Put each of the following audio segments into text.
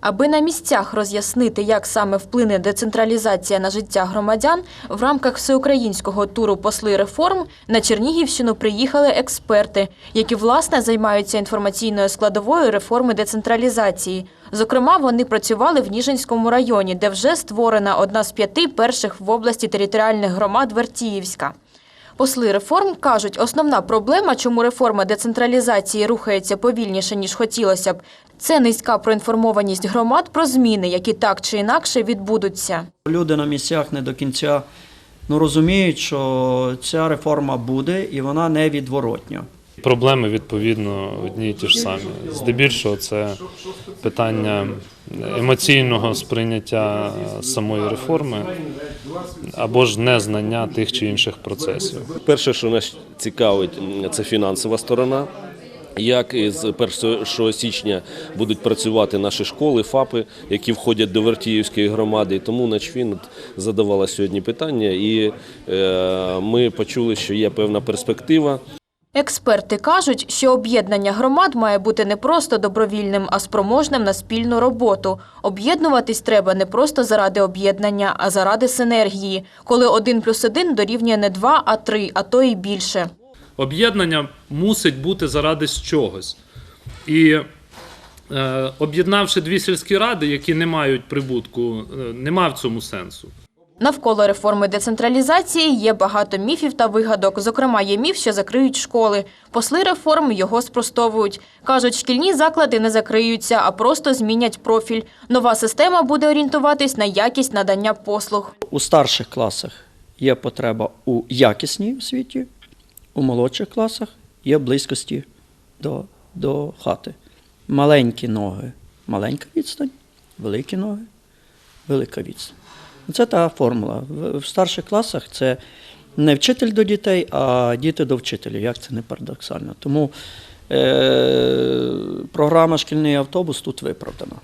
Аби на місцях роз'яснити, як саме вплине децентралізація на життя громадян, в рамках всеукраїнського туру посли реформ на Чернігівщину приїхали експерти, які власне займаються інформаційною складовою реформи децентралізації. Зокрема, вони працювали в Ніжинському районі, де вже створена одна з п'яти перших в області територіальних громад Вертіївська. Посли реформ кажуть, основна проблема, чому реформа децентралізації рухається повільніше, ніж хотілося б, це низька проінформованість громад про зміни, які так чи інакше відбудуться. Люди на місцях не до кінця ну, розуміють, що ця реформа буде і вона невідворотня. Проблеми відповідно одні й ті ж самі. Здебільшого це питання емоційного сприйняття самої реформи або ж незнання тих чи інших процесів. Перше, що нас цікавить, це фінансова сторона. Як із 1 січня будуть працювати наші школи, ФАПи, які входять до Вертіївської громади. І тому Начфін задавала сьогодні питання, і е, ми почули, що є певна перспектива. Експерти кажуть, що об'єднання громад має бути не просто добровільним, а спроможним на спільну роботу. Об'єднуватись треба не просто заради об'єднання, а заради синергії, коли один плюс один дорівнює не два, а три, а то і більше. об'єднання мусить бути заради чогось. І е, об'єднавши дві сільські ради, які не мають прибутку, е, нема в цьому сенсу. Навколо реформи децентралізації є багато міфів та вигадок. Зокрема, є міф, що закриють школи. Посли реформ його спростовують. Кажуть, шкільні заклади не закриються, а просто змінять профіль. Нова система буде орієнтуватись на якість надання послуг. У старших класах є потреба у якісній освіті, у молодших класах є близькості до, до хати. Маленькі ноги маленька відстань, великі ноги велика відстань. Це та формула. В, старших класах це не вчитель до дітей, а діти до вчителів, як це не парадоксально. Тому е, програма шкільний автобус тут виправдана.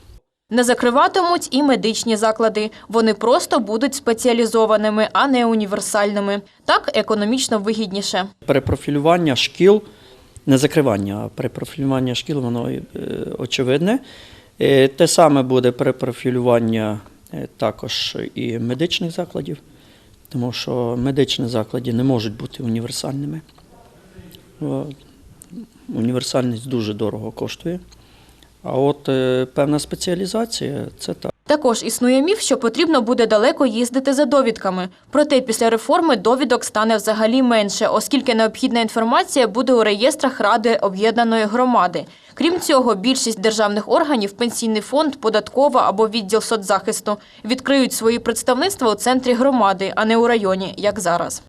Не закриватимуть і медичні заклади. Вони просто будуть спеціалізованими, а не універсальними. Так економічно вигідніше. перепрофілювання шкіл, не закривання, а перепрофілювання шкіл, воно е, очевидне. Е, Те саме буде перепрофілювання також і медичних закладів, тому що медичні заклади не можуть бути універсальними. Універсальність дуже дорого коштує. А от е, певна спеціалізація це так. Також існує міф, що потрібно буде далеко їздити за довідками. Проте після реформи довідок стане взагалі менше, оскільки необхідна інформація буде у реєстрах Ради об'єднаної громади. Крім цього, більшість державних органів, пенсійний фонд, податкова або відділ соцзахисту відкриють свої представництва у центрі громади, а не у районі, як зараз.